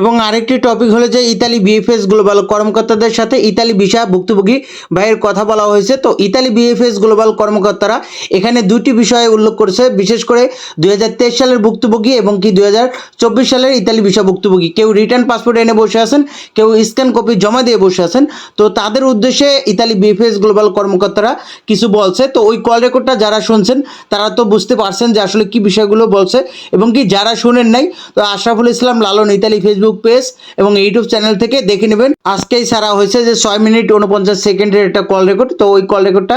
এবং আরেকটি টপিক হলো যে ইতালি বিএফএস গ্লোবাল কর্মকর্তাদের সাথে ইতালি ভিসা ভুক্তভোগী ভাইয়ের কথা বলা হয়েছে। তো ইতালি বিএফএস গ্লোবাল কর্মকর্তারা এখানে দুটি বিষয়ে উল্লেখ করেছে। বিশেষ করে দুই হাজার তেইশ সালের ভুক্তভোগী এবং কি দুই হাজার চব্বিশ সালের ইতালি ভিসা ভুক্তভোগী। কেউ রিটার্ন পাসপোর্ট এনে বসে আছেন, কেউ স্ক্যান কপি জমা দিয়ে বসে আছেন। তো তাদের উদ্দেশ্যে ইতালি বিএফএস গ্লোবাল কর্মকর্তারা কিছু বলছে। তো ওই কল রেকর্ডটা যারা শুনছেন, তারা তো বুঝতে পারছেন যে আসলে কি বিষয়গুলো বলছে এবং কি যারা শুনেন নাই, তো Ashraful Islam Lalon Italy Facebook page এবং ইউটিউব চ্যানেল থেকে দেখে নেবেন। আজকেই সারা হয়েছে যে ছয় মিনিট উনপঞ্চাশ সেকেন্ডের একটা কল রেকর্ড তো ওই কল রেকর্ডটা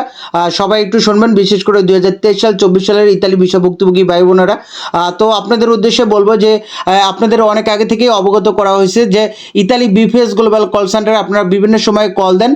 সবাই একটু শুনবেন, বিশেষ করে দুই সাল, চব্বিশ সালের ইতালি বিষয় ভুক্তভোগী ভাই বোনেরা। তো আপনাদের উদ্দেশ্যে বলব যে আপনাদের অনেক আগে থেকেই অবগত করা হয়েছে যে, ইতালি বিফেস গ্লোবাল কল সেন্টারে আপনারা বিভিন্ন সময় কল দেন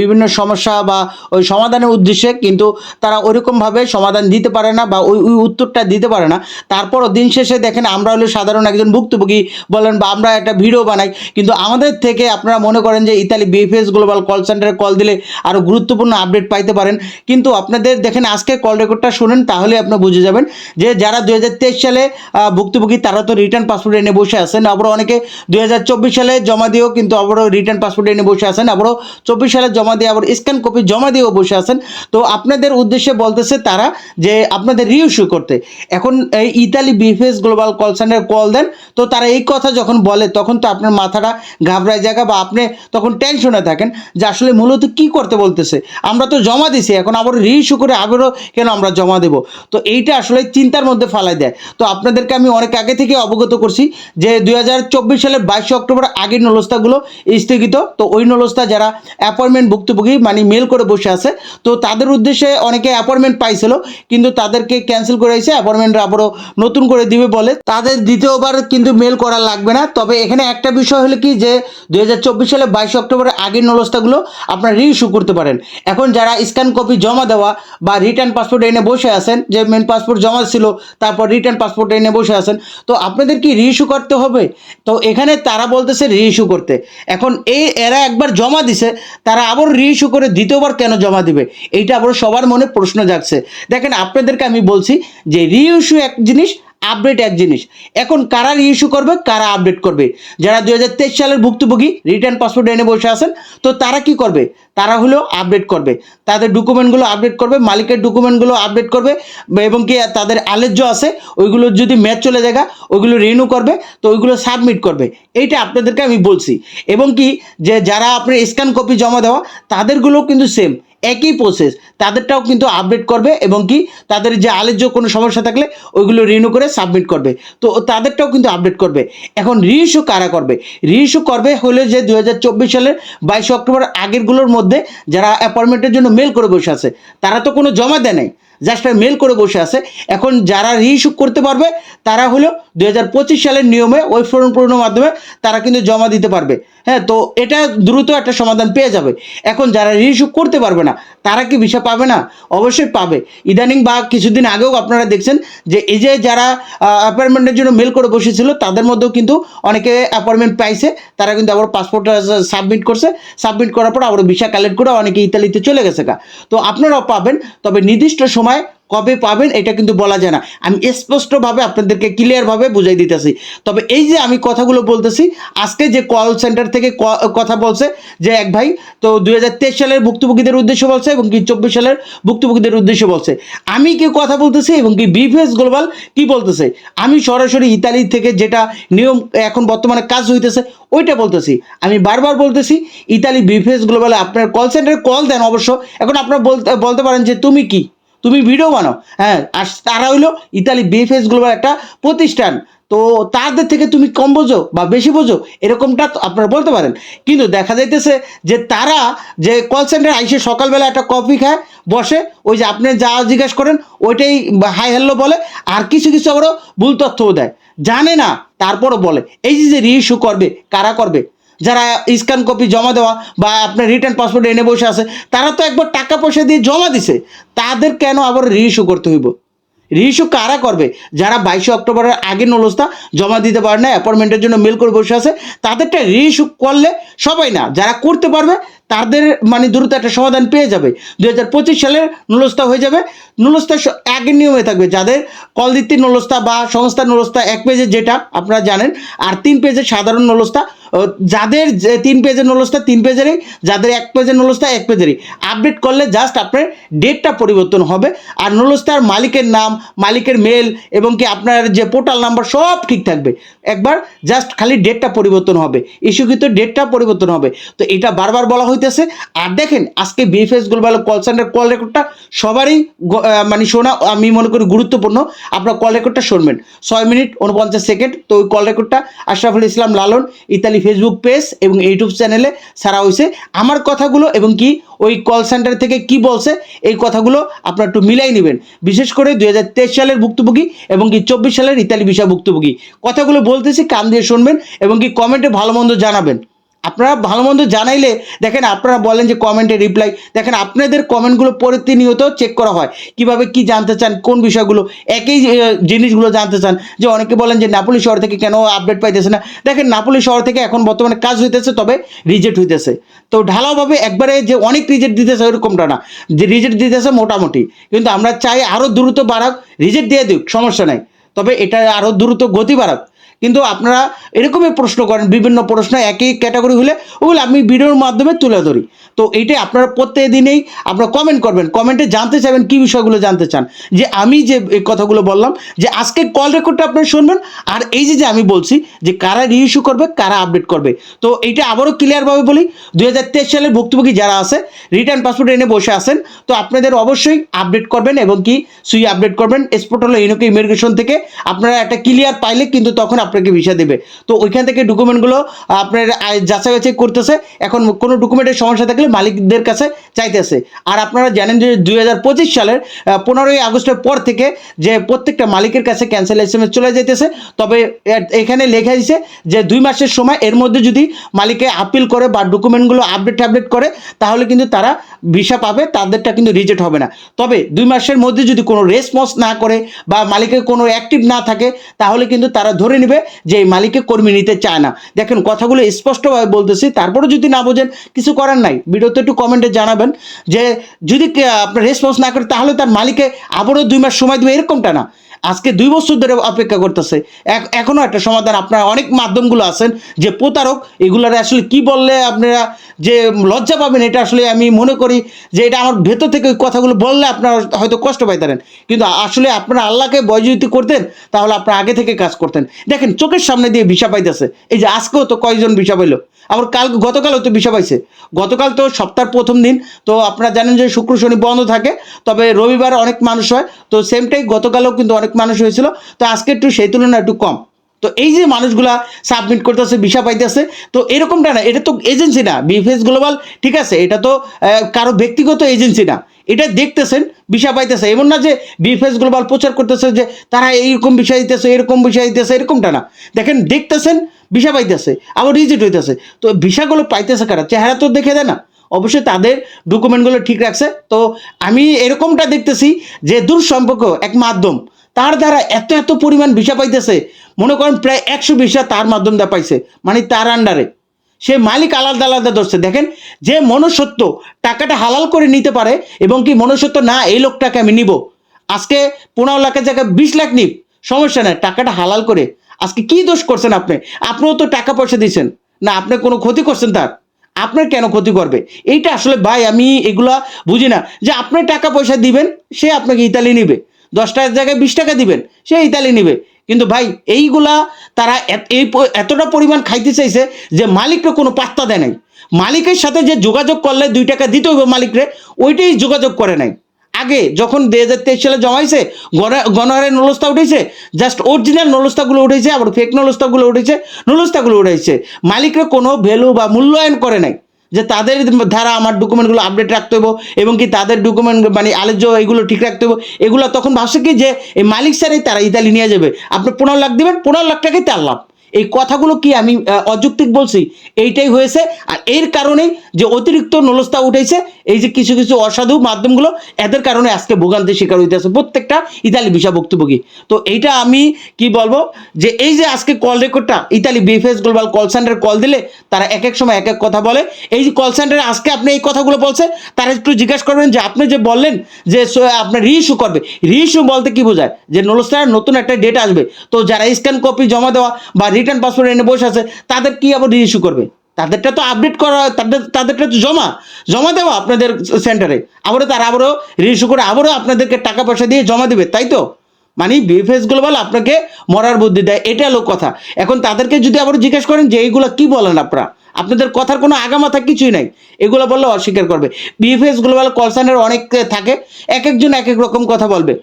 বিভিন্ন সমস্যা বা ওই সমাধানের উদ্দেশ্যে। কিন্তু তারা ওইরকমভাবে সমাধান দিতে পারে না বা ওই ওই উত্তরটা দিতে পারে না। তারপরও দিন শেষে দেখেন, আমরা হলো সাধারণ একজন ভুক্তভোগী বলেন বা আমরা একটা ভিডিও বানাই, কিন্তু আমাদের থেকে আপনারা মনে করেন যে ইতালি বিএফএস গ্লোবাল কল সেন্টারে কল দিলে আরও গুরুত্বপূর্ণ আপডেট পাইতে পারেন। কিন্তু আপনাদের দেখেন আজকে কল রেকর্ডটা শুনেন, তাহলে আপনি বুঝে যাবেন যে যারা দুই হাজার তেইশ সালে ভুক্তভোগী, তারা তো রিটার্ন পাসপোর্ট এনে বসে আছেন। আবারও অনেকে দুই হাজার চব্বিশ সালে জমা দিয়েও কিন্তু আবারও রিটার্ন পাসপোর্ট এনে বসে আছেন। আবারও চব্বিশ সালে জমা দিয়ে আবার স্ক্যান কপি জমা দিয়েও বসে আছেন। তো আপনাদের উদ্দেশ্যে বলতেছে তারা যে আপনাদের রিইস্যু করতে। এখন এই ইতালি বিএফএস গ্লোবাল কল সেন্টারে কল দেন, তো তারা এই কথা যখন বলে তখন তো আপনার মাথাটা ঘাবড়ায় জায়গা বা আপনি তখন টেনশনে থাকেন যে আসলে মূলত কি করতে বলতেছে। আমরা তো জমা দিছি, এখন আবার রিইস্যু করে আবারও কেন আমরা জমা দেব? তো এইটা আসলে চিন্তার মধ্যে ফালাই দেয়। তো আপনাদেরকে আমি অনেক আগে থেকে অবগত করছি যে দুই হাজার চব্বিশ সালের বাইশে অক্টোবর আগের নলস্তাগুলো স্থগিত। তো ওই নলস্তা যারা অ্যাপয়েন্টমেন্ট ভুক্তভোগী মানে মেল করে বসে আছে, তো তাদের উদ্দেশ্যে অনেকে অ্যাপয়েন্টমেন্ট পাইছিল, কিন্তু তাদেরকে ক্যান্সেল করে এসে অ্যাপয়েন্টমেন্ট আবারও নতুন করে দিবে বলে। তাদের দ্বিতীয়বার কিন্তু মেল করা লাগবে না, তবে এখানে একটা বিষয় হলো কি যে, দুই সালে বাইশে অক্টোবরের আগের নলস্তাগুলো আপনারা রিইস্যু করতে পারেন। এখন যারা স্ক্যান কপি জমা দেওয়া বা রিটার্ন পাসপোর্ট এনে বসে আছেন, যে মেন পাসপোর্ট জমা ছিল, তারপর রিটার্ন পাসপোর্ট এনে বসে আছেন, তো আপনাদের কি রিইস্যু করতে হবে? তো এখানে তারা বলতেছে রিইস্যু করতে। এখন এই এরা একবার জমা দিছে, তারা আবার রিইস্যু করে দ্বিতীয়বার কেন জমা দিবে? এইটা আবার সবার মনে প্রশ্ন জাগছে। দেখেন, আপনাদেরকে আমি বলছি যে রিইস্যু এক জিনিস আপডেট এক জিনিস। এখন কারা ইস্যু করবে, কারা আপডেট করবে? যারা দু হাজার তেইশ সালের ভুক্তভোগী রিটার্ন পাসপোর্ট এনে বসে আছেন, তো তারা কি করবে? তারা হলো আপডেট করবে। তাদের ডকুমেন্টগুলো আপডেট করবে, মালিকের ডকুমেন্টগুলো আপডেট করবে, এবং কি তাদের আলেজ্য আছে, ওইগুলো যদি ম্যাচ চলে যায় ওইগুলো রিনিউ করবে, তো ওইগুলো সাবমিট করবে। এইটা আপনাদেরকে আমি বলছি। এবং কি যে যারা আপনার স্ক্যান কপি জমা দেওয়া, তাদেরগুলোও কিন্তু সেম একই প্রসেস তাদেরটাও কিন্তু আপডেট করবে এবং কি তাদের যে আলেজ্য কোনো সমস্যা থাকলে ওইগুলো রিনিউ করে সাবমিট করবে। তো তাদেরটাও কিন্তু আপডেট করবে। এখন রিইস্যু কারা করবে? রিইস্যু করবে হলে যে দু হাজার চব্বিশ সালের বাইশে অক্টোবর আগেরগুলোর মধ্যে যারা অ্যাপয়েন্টমেন্টের জন্য মেল করে বসে আছে, তারা তো কোনো জমা দেয় নাই। জাস্ট মেল করে বসে আছে। এখন যারা রিইস্যু করতে পারবে, তারা হলো দু হাজার পঁচিশ সালের নিয়মে ওই ফর্ম পূরণের মাধ্যমে তারা কিন্তু জমা দিতে পারবে। হ্যাঁ তো এটা দ্রুত একটা সমাধান পেয়ে যাবে। এখন যারা রিইস্যু করতে পারবে না, তারা কি ভিসা পাবে না? অবশ্যই পাবে। ইদানিং বা কিছুদিন আগেও আপনারা দেখছেন যে এই যে যারা অ্যাপয়েন্টমেন্টের জন্য মেল করে বসেছিল, তাদের মধ্যেও কিন্তু অনেকে অ্যাপয়েন্টমেন্ট পাইছে। তারা কিন্তু আবার পাসপোর্ট সাবমিট করছে। সাবমিট করার পর আবার ভিসা কালেক্ট করে অনেকে ইতালিতে চলে গেছে তো আপনারাও পাবেন। তবে নির্দিষ্ট সময় কবে পাবেন এটা কিন্তু বলা যায় না। আমি স্পষ্টভাবে আপনাদেরকে ক্লিয়ারভাবে বুঝাই দিতেছি। তবে এই যে আমি কথাগুলো বলতেছি, আজকে যে কল সেন্টার থেকে কথা বলছে যে এক ভাই, তো দুই হাজার তেইশ সালের ভুক্তভোগীদের উদ্দেশ্যে বলছে এবং কি চব্বিশ সালের ভুক্তভোগীদের উদ্দেশ্যে বলছে। আমি কি কথা বলতেছি এবং কি বিফএস গ্লোবাল কি বলতেছে? আমি সরাসরি ইতালি থেকে যেটা নিয়ম এখন বর্তমানে কাজ হইতেছে, ওইটা বলতেছি। আমি বারবার বলতেছি, ইতালি বিফএস গ্লোবালে আপনার কল সেন্টারে কল দেন অবশ্য। এখন আপনার বলতে বলতে পারেন যে তুমি কি? তুমি ভিডিও বানাও। হ্যাঁ আর তারা হইল ইতালি বিএফএস গ্লোবাল একটা প্রতিষ্ঠান। তো তাদের থেকে তুমি কম বোঝো বা বেশি বোঝো, এরকমটা আপনারা বলতে পারেন। কিন্তু দেখা যাইতেছে যে তারা যে কল সেন্টার আইসে সকালবেলা একটা কফি খায়, বসে, ওই যে আপনি যা জিজ্ঞেস করেন, ওইটাই হাই হ্যালো বলে, আর কিছু কিছু আবারও ভুল তথ্যও দেয়। জানে না, তারপরও বলে। এই যে যে রিইস্যু করবে, কারা করবে? যারা স্ক্যান কপি জমা দেওয়া বা আপনার রিটার্ন পাসপোর্ট এনে বসে আছে, তারা তো একবার টাকা পয়সা দিয়ে জমা দিছে। তাদের কেন আবার রিইস্যু করতে হইব? রিইস্যু কারা করবে? যারা বাইশে অক্টোবরের আগে নলস্তা জমা দিতে পারে না অ্যাপয়েন্টমেন্টের জন্য মেল করে বসে আছে, তাদেরটা রিইস্যু করলে সবাই না, যারা করতে পারবে তাদের মানে দ্রুত একটা সমাধান পেয়ে যাবে। দু হাজার পঁচিশ সালে নুলস্তা হয়ে যাবে। স- আগের নিয়মে থাকবে। যাদের কল দিতে নলস্তা বা সংস্থা নলস্তা এক পেজে যেটা আপনারা জানেন, আর তিন পেজের সাধারণ নলস্তা ও, যাদের যে তিন পেজের নলস্তা তিন পেজেরই যাদের এক পেজের নলস্তা এক পেজেরই আপডেট করলে জাস্ট আপনার ডেটটা পরিবর্তন হবে, আর নলস্তার মালিকের নাম, মালিকের মেল এবং কি আপনার যে পোর্টাল নাম্বার সব ঠিক থাকবে। একবার জাস্ট খালি ডেটটা পরিবর্তন হবে। ইস্যুকৃত ডেটটা পরিবর্তন হবে। তো এটা বারবার বলা হইতেছে। আর দেখেন, আজকে BFS global call center call রেকর্ডটা সবারই মানে শোনা, আমি মনে করি গুরুত্বপূর্ণ। আপনার কল রেকর্ডটা শুনবেন। ছয় মিনিট উনপঞ্চাশ সেকেন্ড তো ওই কল রেকর্ডটা Ashraful Islam Lalon, Italy Facebook page এবং ইউটিউব চ্যানেলে ছাড়া হয়েছে আমার কথাগুলো এবং কি ওই কল সেন্টার থেকে কি বলছে, এই কথাগুলো আপনার একটু মিলাই নেবেন। বিশেষ করে দুই হাজার তেইশ সালের ভুক্তভোগী এবং কি চব্বিশ সালের ইতালি বিষয় ভুক্তভোগী। কথাগুলো বলতেছি, কান দিয়ে শুনবেন এবং কি কমেন্টে ভালো মন্দ জানাবেন। আপনারা ভালো মন্দ জানাইলে, দেখেন আপনারা বলেন যে কমেন্টে রিপ্লাই দেখেন আপনাদের কমেন্টগুলো প্রতিনিয়ত চেক করা হয়। কীভাবে কি জানতে চান, কোন বিষয়গুলো, একই জিনিসগুলো জানতে চান। যে অনেকে বলেন যে নাপুলি শহর থেকে কেন আপডেট পাইতেছে না। দেখেন নাপুলি শহর থেকে এখন বর্তমানে কাজ হইতেছে, তবে রিজেক্ট হইতেছে। তো ঢালাওভাবে একবারে যে অনেক রিজেক্ট দিতেছে ওরকমটা না। যে রিজেক্ট দিতেছে, মোটামুটি। কিন্তু আমরা চাই আরও দ্রুত বাড়াক রিজেক্ট দিয়ে দিক, সমস্যা নাই। তবে এটা আরও দ্রুত গতি বাড়াক। কিন্তু আপনারা এরকমই প্রশ্ন করেন, বিভিন্ন প্রশ্ন একই ক্যাটাগরি হলে ওগুলো আমি ভিডিওর মাধ্যমে তুলে ধরি। তো এইটাই আপনারা প্রত্যেক দিনেই আপনারা কমেন্ট করবেন কমেন্টে জানতে চাইবেন কী বিষয়গুলো জানতে চান। যে আমি যে এই কথাগুলো বললাম, যে আজকে কল রেকর্ডটা আপনারা শুনবেন, আর এই যে যে আমি বলছি যে কারা রিইস্যু করবে, কারা আপডেট করবে। তো এইটা আবারও ক্লিয়ারভাবে বলি, দুই হাজার তেইশ সালের ভুক্তভোগী যারা আছে রিটার্ন পাসপোর্ট এনে বসে আছেন, তো আপনাদের অবশ্যই আপডেট করবেন এবং কি সুই আপডেট করবেন। এক্সপোর্ট হলো ইউনিক ইমিগ্রেশন থেকে আপনারা একটা ক্লিয়ার পাইলে কিন্তু তখন আপনাকে ভিসা দেবে। তো ওইখান থেকে ডকুমেন্টগুলো আপনার যাচাই বাছাই করতেছে। এখন কোনো ডকুমেন্টের সমস্যা থাকলে মালিকদের কাছে চাইতেছে। আর আপনারা জানেন যে দুই হাজার পঁচিশ সালের পনেরোই আগস্টের পর থেকে যে প্রত্যেকটা মালিকের কাছে ক্যান্সেল এস চলে যাইতেছে। তবে এখানে লেখা দিছে যে দুই মাসের সময় এর মধ্যে যদি মালিকে আপিল করে বা ডকুমেন্টগুলো আপডেট আপডেট করে, তাহলে কিন্তু তারা ভিসা পাবে, তাদেরটা কিন্তু রিজেক্ট হবে না। তবে দুই মাসের মধ্যে যদি কোনো রেসপন্স না করে বা মালিকের কোনো অ্যাক্টিভ না থাকে, তাহলে কিন্তু তারা ধরে নেবে যে এই মালিককে কর্মী নিতে চায় না। দেখেন, কথাগুলো স্পষ্টভাবে বলতেছি তারপরে যদি না বোঝেন, কিছু করার নাই। ভিডিওতে একটু কমেন্টে জানাবেন যে, যদি আপনার রেসপন্স না করে, তাহলে তার মালিকে আবারও দুই মাস সময় দেবে, এরকমটা না। আজকে দুই বছর ধরে অপেক্ষা করতেছে। এক- এখনও একটা সমাধান। আপনার অনেক মাধ্যমগুলো আছেন যে প্রতারক, এগুলার আসলে কি বললে আপনারা যে লজ্জা পাবেন, এটা আসলে আমি মনে করি যে এটা আমার ভেতর থেকে ওই কথাগুলো বললে আপনারা হয়তো কষ্ট পাইতারেন। কিন্তু আসলে আপনারা আল্লাহকে বয় যদি করতেন, তাহলে আপনারা আগে থেকে কাজ করতেন। দেখেন, চোখের সামনে দিয়ে ভিসা পাইতেছে। এই যে আজকেও তো কয়জন ভিসা পাইলো? আবার কাল, গতকালও তো ভিসা পাইছে। গতকাল তো সপ্তাহের প্রথম দিন। তো আপনারা জানেন যে শুক্র, শনি বন্ধ থাকে। তবে রবিবার অনেক মানুষ হয়। তো সেমটাই গতকালও কিন্তু অনেক মানুষ হয়েছিল, তো আজকে একটু সেই তুলনায় একটু কম। তো এই যে মানুষগুলা সাবমিট করতেছে, ভিসা পাইতেছে, তো এরকমটা না, এটা তো এজেন্সি না বিএফএস গ্লোবাল ঠিক আছে, এটা তো কারও ব্যক্তিগত এজেন্সি না। এটা দেখতেছেন, ভিসা পাইতেছে, এমন না যে বিএফএস গ্লোবাল প্রচার করতেছে যে তারা এইরকম বিষয় দিতেছে, এরকম বিষয় দিতেছে, এরকমটা না। দেখেন, দেখতেছেন, ভিসা পাইতেছে, আবার রিজেক্ট হইতেছে। তো ভিসাগুলো পাইতেছে কারা? চেহারা তো দেখে দেয় না। অবশ্যই তাদের ডকুমেন্টগুলো ঠিক রাখছে। তো আমি এরকমটা দেখতেছি যে দূর সম্পর্ক এক মাধ্যম। তার দ্বারা এত এত পরিমাণ ভিসা পাইতেছে। মনে করেন প্রায় একশো ভিসা তার মাধ্যম পাইছে মানে তার আন্ডারে সে মালিক আলাদা আলাদা ধরছে। দেখেন, যে মনুষ্যত্ব টাকাটা হালাল করে নিতে পারে এবং কি মনুষ্যত্ব, না, এই লোকটাকে আমি নিব। আজকে পনেরো লাখের জায়গায় বিশ লাখ নিব। সমস্যা নাই, টাকাটা হালাল করে। আজকে কি দোষ করছেন আপনি? আপনিও তো টাকা পয়সা দিয়েছেন না, আপনি কোনো ক্ষতি করছেন তার। আপনার কেন ক্ষতি করবে? এইটা আসলে ভাই, আমি এগুলা বুঝি না। যে আপনি টাকা পয়সা দিবেন, সে আপনাকে ইতালি নিবে। দশ টাকার জায়গায় বিশ টাকা দিবেন, সে ইতালি নিবে। কিন্তু ভাই, এইগুলা তারা এই এতটা পরিমাণ খাইতে চাইছে যে মালিককে কোনো পাত্তা দেয় নাই। মালিকের সাথে যে যোগাযোগ করলে দুই টাকা দিতে হবে মালিকরে, ওইটাই যোগাযোগ করে নাই। আগে যখন দুই হাজার তেইশ সালে জমাইছে গণ- গণহারে নলস্তা উঠেছে, জাস্ট অরিজিনাল নলস্তাগুলো উঠেছে, আবার ফেক নলস্তাগুলো উঠেছে নলস্তাগুলো উঠেছে। মালিকরা কোনো ভ্যালু বা মূল্যায়ন করে নাই। যে তাদের ধারা আমার ডকুমেন্টগুলো আপডেট রাখতে হবে এবং কি তাদের ডকুমেন্ট মানে আলোচ্য এগুলো ঠিক রাখতে হবে এগুলো তখন ভাবছে কি যে এই মালিক স্যারই তারা ইতালি নিয়ে যাবে। আপনি পনেরো লাখ দেবেন, পনেরো লাখ টাকাই তার লাভ। এই কথাগুলো কি আমি অযৌক্তিক বলছি? এইটাই হয়েছে। আর এর কারণেই যে অতিরিক্ত নলস্তা উঠেছে, এই যে কিছু কিছু অসাধু মাধ্যমগুলো, এদের কারণে আজকে ভোগান্তির শিকার হইতেছে প্রত্যেকটা ইতালি ভিসা ভুক্তভোগী। তো এইটা আমি কি বলব? যে এই যে আজকে কল রেকর্ডটা ইতালি বিএফএস গ্লোবাল কল সেন্টারে কল দিলে, তারা এক এক সময় এক এক কথা বলে। এই যে কল সেন্টারে আজকে আপনি এই কথাগুলো বলছে, তারা একটু জিজ্ঞাসা করবেন যে আপনি যে বললেন যে আপনার রিইস্যু করবে। রিইস্যু বলতে কি বোঝায়? যে নলস্তার নতুন একটা ডেট আসবে। তো যারা স্ক্যান কপি জমা দেওয়া বা রিটার্ন পাসপোর্ট এনে বসে আছে, তাদের কি আবার রিইস্যু করবে? তাদেরটা তো আপডেট করা, তাদের, তাদেরটা তো জমা। জমা দেওয়া আপনাদের সেন্টারে আবারও তারা আবারও রিইস্যু করে, আবারও আপনাদেরকে টাকা পয়সা দিয়ে জমা দেবে, তাই তো? মানে বিএফএস গ্লোবাল আপনাকে মরার বুদ্ধি দেয়, এটা হলো কথা। এখন তাদেরকে যদি আবার জিজ্ঞেস করেন যে, এইগুলো কি বলেন আপনারা? আপনাদের কথার কোনো আগামাথা কিছুই নাই। এগুলো বললে অস্বীকার করবে। বিএফএস গ্লোবাল কল সেন্টার অনেক থাকে, এক একজন এক এক রকম কথা বলবে।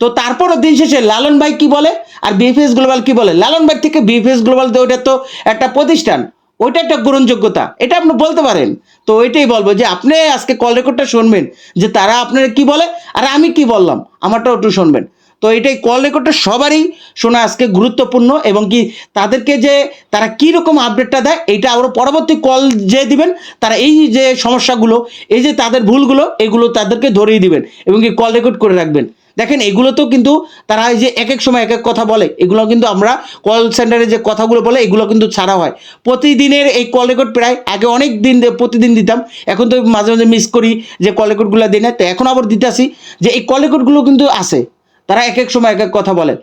তো তারপরও দিন শেষে লালন ভাই কি বলে? আর বিএফএস গ্লোবাল কি বলে? লালন ভাই থেকে বিএফএস গ্লোবাল তো ওইটা তো একটা প্রতিষ্ঠান। ওইটা একটা গ্রহণযোগ্যতা। এটা আপনি বলতে পারেন। তো ওইটাই বলব যে আপনি আজকে কল রেকর্ডটা শুনবেন, যে তারা আপনারা কি বলে? আর আমি কি বললাম? আমারটাও একটু শুনবেন। তো এটাই কল রেকর্ডটা সবারই শোনা আজকে গুরুত্বপূর্ণ এবং কি তাদেরকে যে তারা কি রকম আপডেটটা দেয়, এইটা আরও পরবর্তী কল যে দিবেন, তারা এই যে সমস্যাগুলো, এই যে তাদের ভুলগুলো, এগুলো তাদেরকে ধরিয়ে দিবেন এবং কি কল রেকর্ড করে রাখবেন। দেখেন, এগুলো তো কিন্তু তারা এই যে এক এক সময় এক এক কথা বলে, এগুলো কিন্তু আমরা কল সেন্টারে যে কথাগুলো বলে, এগুলো কিন্তু ছাড়া হয়। প্রতিদিনের এই কল রেকর্ড প্রায় আগে অনেক দিন প্রতিদিন দিতাম, এখন তো মাঝে মাঝে মিস করি যে কল রেকর্ডগুলো দিই না তো এখন আবার দিতে আসি যে এই কল রেকর্ডগুলো কিন্তু আসে তারা এক এক সময় এক এক কথা বলে।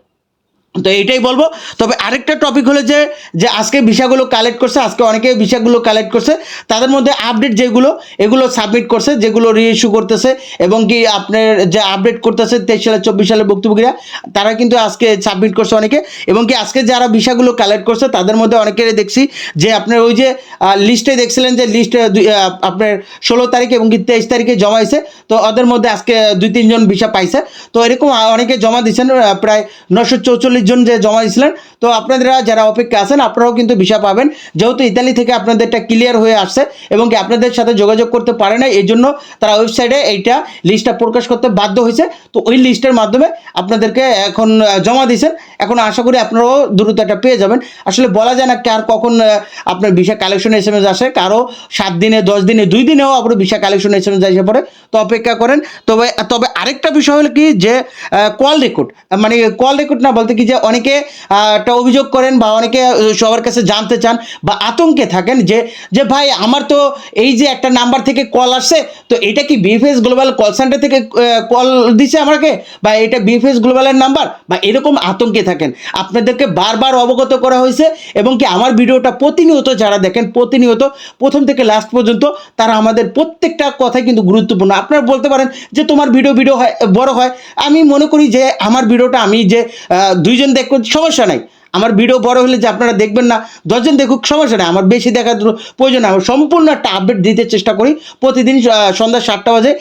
তো এইটাই বলব। তবে আরেকটা টপিক হলো যে যে আজকে ভিসাগুলো কালেক্ট করছে আজকে অনেকে ভিসাগুলো কালেক্ট করছে। তাদের মধ্যে আপডেট যেগুলো এগুলো সাবমিট করছে যেগুলো রিইস্যু করতেছে এবং কি আপনার যে আপডেট করতেছে তেইশ সালে চব্বিশ সালে ভুক্তভোগীরা তারা কিন্তু আজকে সাবমিট করছে অনেকে। এবং কি আজকে যারা ভিসাগুলো কালেক্ট করছে তাদের মধ্যে অনেকেরই দেখছি যে আপনার ওই যে লিস্টে দেখছিলেন যে লিস্ট আপনার ষোলো তারিখে এবং কি তেইশ তারিখে জমা হয়েছে। তো ওদের মধ্যে আজকে দুই তিনজন ভিসা পাইছে। তো এরকম অনেকে জমা দিচ্ছেন আহ, প্রায় নশো চৌচল্লিশ জন যে জমা দিয়েছিলেন, তো আপনারা যারা অপেক্ষা আছেন, আপনারাও কিন্তু ভিসা পাবেন। যেহেতু ইতালি থেকে আপনাদেরটা ক্লিয়ার হয়ে আসছে এবং কি আপনাদের সাথে যোগাযোগ করতে পারে না এই জন্য তারা ওয়েবসাইটে এইটা লিস্টটা প্রকাশ করতে বাধ্য হয়েছে। তো ওই লিস্টের মাধ্যমে আপনাদেরকে এখন জমা দিয়েছেন। এখন আশা করি আপনারাও দ্রুত পেয়ে যাবেন। আসলে বলা যায় না কার কখন আপনার visa collection S M S আসে, কারও সাত দিনে, দশ দিনে, দুই দিনেও আবার visa collection S M S এসে পড়ে। তো অপেক্ষা করেন। তবে তবে আরেকটা বিষয় হলো কি যে কল রেকর্ড মানে কল রেকর্ড না বলতে কি যে অনেকে একটা অভিযোগ করেন বা অনেকে সবার কাছে জানতে চান বা আতঙ্কে থাকেন যে যে ভাই আমার তো এই যে একটা নাম্বার থেকে কল আসছে তো এটা কি বিএফএস গ্লোবাল কল সেন্টার থেকে কল দিছে আমাকে? বা এটা বিএফএস গ্লোবালের নাম্বার? বা এরকম আতঙ্কে থাকেন। আপনাদেরকে বারবার অবগত করা হয়েছে এবং কি আমার ভিডিওটা প্রতিনিয়ত যারা দেখেন প্রতিনিয়ত প্রথম থেকে লাস্ট পর্যন্ত তারা আমাদের প্রত্যেকটা কথাই কিন্তু গুরুত্বপূর্ণ। আপনারা বলতে পারেন যে তোমার ভিডিও ভিডিও হয় বড় হয়। আমি মনে করি যে আমার ভিডিওটা আমি যে আহ, দুইজন দেখব সমস্যা নাই। আমার ভিডিও বড় হলে যে আপনারা দেখবেন না, দশজন দেখুক, সমস্যা নেই। আমার বেশি দেখার প্রয়োজন আমি সম্পূর্ণ একটা আপডেট দিতে চেষ্টা করি। প্রতিদিন সন্ধ্যা সাতটা বাজে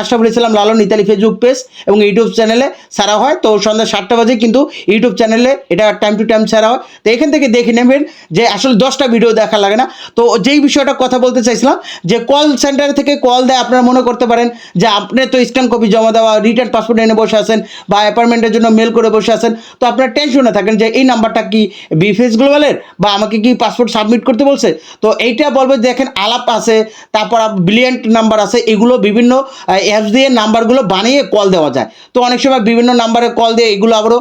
Ashraful Islam Lalon Italy Facebook page এবং ইউটিউব চ্যানেলে ছাড়া হয়। তো সন্ধ্যা সাতটা বাজে কিন্তু ইউটিউব চ্যানেলে এটা টাইম টু টাইম ছাড়া হয়। তো এখান থেকে দেখে নেবেন যে আসলে দশটা ভিডিও দেখা লাগে না। তো যেই বিষয়টা কথা বলতে চাইছিলাম, যে কল সেন্টার থেকে কল দেয়, আপনারা মনে করতে পারেন যে আপনি তো স্ক্যান কপি জমা দেওয়া রিটার্ন পাসপোর্ট এনে বসে আছেন বা অ্যাপয়েন্টমেন্টের জন্য মেল করে বসে আছেন। তো আপনার টেনশনে থাকেন যে এই নাম্বারটা কি বিফেস গ্লোবালের? বা আমাকে কি পাসপোর্ট সাবমিট করতে বলছে? তো এইটা বলব দেখেন আলাপ আছে, তারপর ব্রিলিয়েন্ট নাম্বার আছে, এগুলো বিভিন্ন অ্যাপস দিয়ে নাম্বারগুলো বানিয়ে কল দেওয়া যায়। তো অনেক সময় বিভিন্ন নাম্বারে কল দিয়ে এগুলো আবারও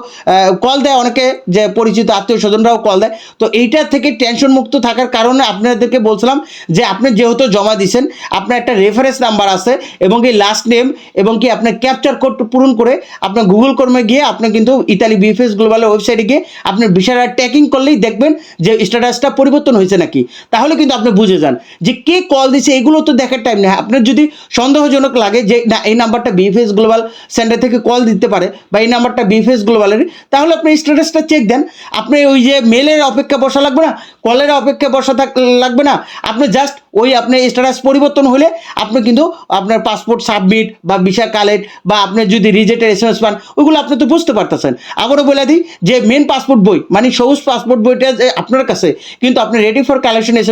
কল দেয় অনেকে যে পরিচিত আত্মীয় স্বজনরাও কল দেয়। তো এইটার থেকে টেনশন মুক্ত থাকার কারণে আপনাদেরকে বলছিলাম যে আপনি যেহেতু জমা দিয়েছেন, আপনার একটা রেফারেন্স নাম্বার আছে এবং কি লাস্ট নেম এবং কি আপনার ক্যাপচার কোড পূরণ করে আপনার গুগল কর্মে গিয়ে আপনি কিন্তু ইতালি বিএফএস গ্লোবালের ওয়েবসাইটে গিয়ে আপনার বিষয়টা ট্র্যাকিং করলেই দেখবেন যে স্ট্যাটাসটা পরিবর্তন হয়েছে নাকি। তাহলে কিন্তু আপনি বুঝে যান যে কে কল দিছে, এগুলো তো দেখার টাইম নেই। আপনার যদি সন্দেহজনক লাগে যে, না, এই নাম্বারটা বিএফএস গ্লোবাল সেন্টার থেকে কল দিতে পারে বা এই নাম্বারটা বিএফএস গ্লোবালের তাহলে আপনি স্ট্যাটাসটা চেক দেন। আপনি ওই যে মেলের অপেক্ষা বসা লাগবে না কলের অপেক্ষা বসা থাক, লাগবে না। আপনি জাস্ট ওই আপনার স্ট্যাটাস পরিবর্তন হলে আপনি কিন্তু আপনার পাসপোর্ট সাবমিট বা ভিসা কালেক্ট বা আপনি যদি রিজেক্টের এস এম এস পান, ওইগুলো আপনি তো বুঝতে পারতেছেন। আবারও বলে দিই যে মেন পাসপোর্ট বই মানে সবুজ পাসপোর্ট বইটা যে আপনার কাছে, কিন্তু আপনি রেডি ফর কালেকশন এস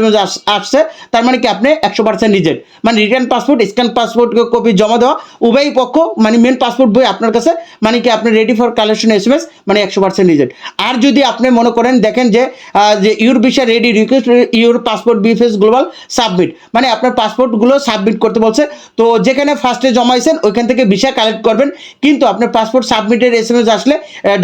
আসছে, তার মানে কি আপনি একশো পার্সেন্ট রিজেক্ট মানে return passport scan passport copy জমা দেওয়া উভয় পক্ষ মানে মেন পাসপোর্ট বই আপনার কাছে মানে কি আপনি ready for collection S M S মানে একশো পার্সেন্ট রিজেক্ট আর যদি আপনি মনে করেন, দেখেন যে your visa ready request your passport VFS Global submit মানে আপনার পাসপোর্টগুলো সাবমিট করতে বলছে। তো যেখানে ফার্স্টে জমাইছেন ওইখান থেকে ভিসা কালেক্ট করবেন। কিন্তু আপনার পাসপোর্ট সাবমিটের এস এম এস আসলে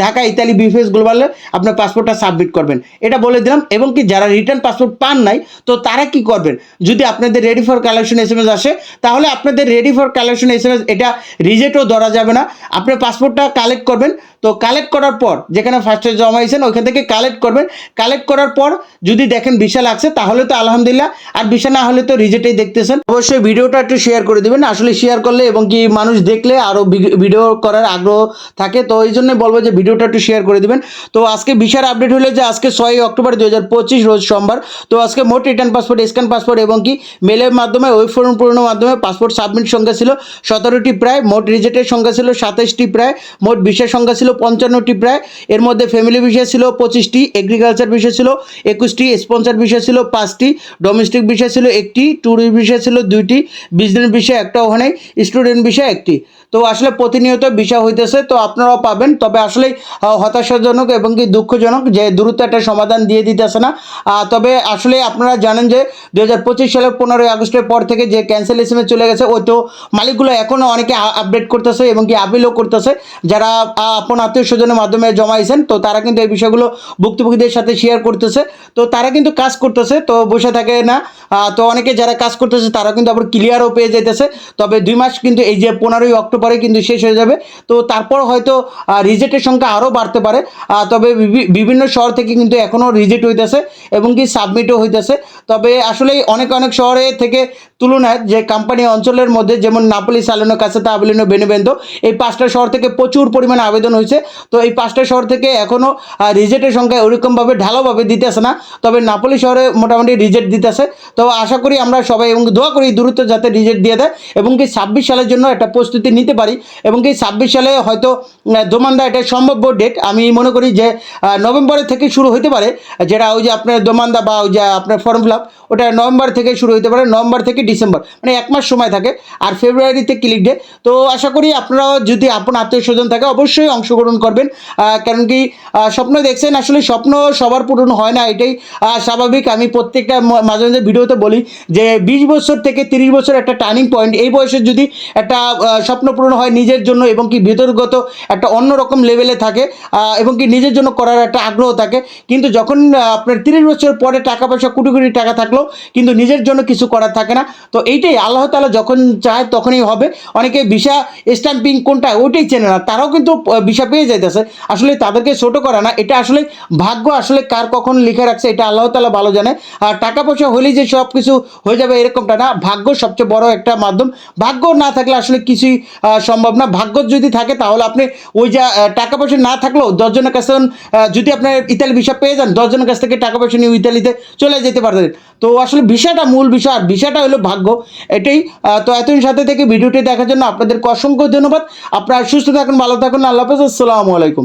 ঢাকা, ইতালি বিফেস গ্লোবালে আপনার পাসপোর্টটা সাবমিট করবেন। এটা বলে দিলাম। এবং কি যারা রিটার্ন পাসপোর্ট পান নাই, তো তারা কি করবেন? যদি আপনাদের রেডি ফর কালেকশন এস আসে, তাহলে আপনাদের ready for collection S M S এটা রিজেক্টও ধরা যাবে না। আপনার পাসপোর্টটা কালেক্ট করবেন। তো কালেক্ট করার পর যেখানে ফার্স্টে জমাইছেন ওইখান থেকে কালেক্ট করবেন। কালেক্ট করার পর যদি দেখেন ভিসা লাগছে, তাহলে তো আলহামদুলিল্লাহ। আর ভিসা না হলে তো রিজেক্টেই দেখতেছেন। অবশ্যই ভিডিওটা একটু শেয়ার করে দিবেন, আসলে শেয়ার করলে এবং কি মানুষ দেখলে আরও ভিডিও করার আগ্রহ থাকে। তো এই জন্য বলব যে ভিডিওটা একটু শেয়ার করে দিবেন। তো আজকে ভিসার আপডেট হলো যে আজকে ছয়ই অক্টোবর দুই হাজার পঁচিশ, রোজ সোমবার। তো আজকে মোট রিটার্ন পাসপোর্ট স্ক্যান পাসপোর্ট এবং কি মেলের মাধ্যমে ওয়েব ফর্ম পূরণের মাধ্যমে পাসপোর্ট সাবমিট সংখ্যা ছিল সতেরোটি প্রায়, মোট রিজেক্টের সংখ্যা ছিল সাতাশটি প্রায়, মোট ভিসার সংখ্যা ছিল পঞ্চান্নটি প্রায়। এর মধ্যে ফ্যামিলি বিষয় ছিল পঁচিশটি এগ্রিকালচার বিষয় ছিল একুশটি স্পন্সার বিষয় ছিল পাঁচটি ডোমেস্টিক বিষয় ছিল একটি ট্যুরিস্ট বিষয় ছিল দুইটি বিজনেস বিষয় একটাও হয় নাই স্টুডেন্ট বিষয় একটি। তো আসলে প্রতিনিয়ত বিষয় হইতেছে তো আপনারাও পাবেন। তবে আসলে হতাশাজনক এবং কি দুঃখজনক যে দ্রুত একটা সমাধান দিয়ে দিতেছে না। তবে আসলে আপনারা জানেন যে দু হাজার পঁচিশ সালের পনেরোই আগস্টের পর থেকে যে ক্যান্সেল এসএমএ চলে গেছে ওই তো মালিকগুলো এখনও অনেকে আপডেট করতেছে এবং কি আপিলও করতেছে। যারা আহ, আপন আত্মীয় স্বজনের মাধ্যমে জমাইছেন, তো তারা কিন্তু এই বিষয়গুলো ভুক্তভোগীদের সাথে শেয়ার করতেছে। তো তারা কিন্তু কাজ করতেছে, তো বসে থাকে না। তো অনেকে যারা কাজ করতেছে তারা কিন্তু আবার ক্লিয়ারও পেয়ে যাইতেছে। তবে দুই মাস কিন্তু এই যে পনেরোই অক্টোবরে কিন্তু শেষ হয়ে যাবে। তো তারপর হয়তো রিজেক্টের সংখ্যা আরও বাড়তে পারে। তবে বিভিন্ন শহর থেকে কিন্তু এখনও রিজেক্ট হইতেছে এবং কি সাবমিটও হইতেছে। তবে আসলে অনেক অনেক শহরে থেকে তুলনায় যে কোম্পানি অঞ্চলের মধ্যে, যেমন নাপলি সালেনো কাসেতা আবেলিনো বেনেবেন্দো এই পাঁচটা শহর থেকে প্রচুর পরিমাণে আবেদন হয়েছে তো এই পাঁচটা শহর থেকে এখনও রিজেক্টের সংখ্যা ওরকমভাবে, ঢালাওভাবে দিতেছে না। তবে নাপলি শহরে মোটামুটি রিজেক্ট দিতেছে। তো আশা করি আমরা সবাই এবং দোয়া করি দ্রুত যাতে রিজেক্ট দিয়ে দেয় এবং কি ছাব্বিশ সালের জন্য একটা প্রস্তুতি নিতে পারি এবং কি ছাব্বিশ সালে হয়তো দোমান্দা এটা সম্ভাব্য ডেট আমি মনে করি যে নভেম্বরের থেকে শুরু হতে পারে, যেটা ওই যে আপনার দোমান্দা বা ওই যে আপনার ফর্ম ফিল ওটা নভেম্বর থেকে শুরু হতে পারে, নভেম্বর থেকে ডিসেম্বর। মানে এক মাস সময় থাকে, আর ফেব্রুয়ারিতে ক্লিক ডে তো আশা করি আপনারাও যদি আপনার আত্মীয় স্বজন থাকে, অবশ্যই অংশগ্রহণ করবেন। কারণ কি স্বপ্ন দেখছেন, আসলে স্বপ্ন সবার পূরণ হয় না, এটাই স্বাভাবিক। আমি প্রত্যেকটা মাঝে মাঝে ভিডিওতে বলি যে, বিশ বছর থেকে তিরিশ বছর একটা টার্নিং পয়েন্ট, এই বয়সে যদি একটা স্বপ্ন পূরণ হয় নিজের জন্য এবং কি ভিতরগত একটা অন্যরকম লেভেলে থাকে এবং কি নিজের জন্য করার একটা আগ্রহ থাকে, কিন্তু যখন আপনার তিরিশ বছর পরে টাকা পয়সা কোটি কোটি টাকা থাকলেও কিন্তু নিজের জন্য কিছু করার থাকে না। তো এইটাই, আল্লাহ তালা যখন চায় তখনই হবে। অনেকে ভিসা স্ট্যাম্পিং কোনটা, ওইটাই চেনে না। তারাও কিন্তু ভিসা পেয়ে যাইতেছে, আসলে তাদেরকে ছোটো করা না। এটা আসলে ভাগ্য, আসলে কার কখন লিখে রাখছে, এটা আল্লাহ তালা ভালো জানে। আর টাকা পয়সা হলেই যে সব কিছু হয়ে যাবে এরকমটা না, ভাগ্য সবচেয়ে বড় একটা মাধ্যম। ভাগ্য না থাকলে আসলে কিছুই সম্ভব না। ভাগ্য যদি থাকে তাহলে আপনি ওই যে টাকা পয়সা না থাকলেও দশজনের কাছে যদি আপনার ইতালি ভিসা পেয়ে যান, দশজনের কাছ থেকে টাকা পয়সা নিয়ে ইতালিতে চলে যেতে পারতেন। তো আসলে বিষয়টা মূল বিষয়, আর বিষয়টা হলো ভাগ্য। এটাই তো এতদিন সাথে থেকে ভিডিওটি দেখার জন্য আপনাদেরকে অসংখ্য ধন্যবাদ। আপনারা সুস্থ থাকুন, ভালো থাকুন, আল্লাহ হাফেজ, আসসালামু আলাইকুম।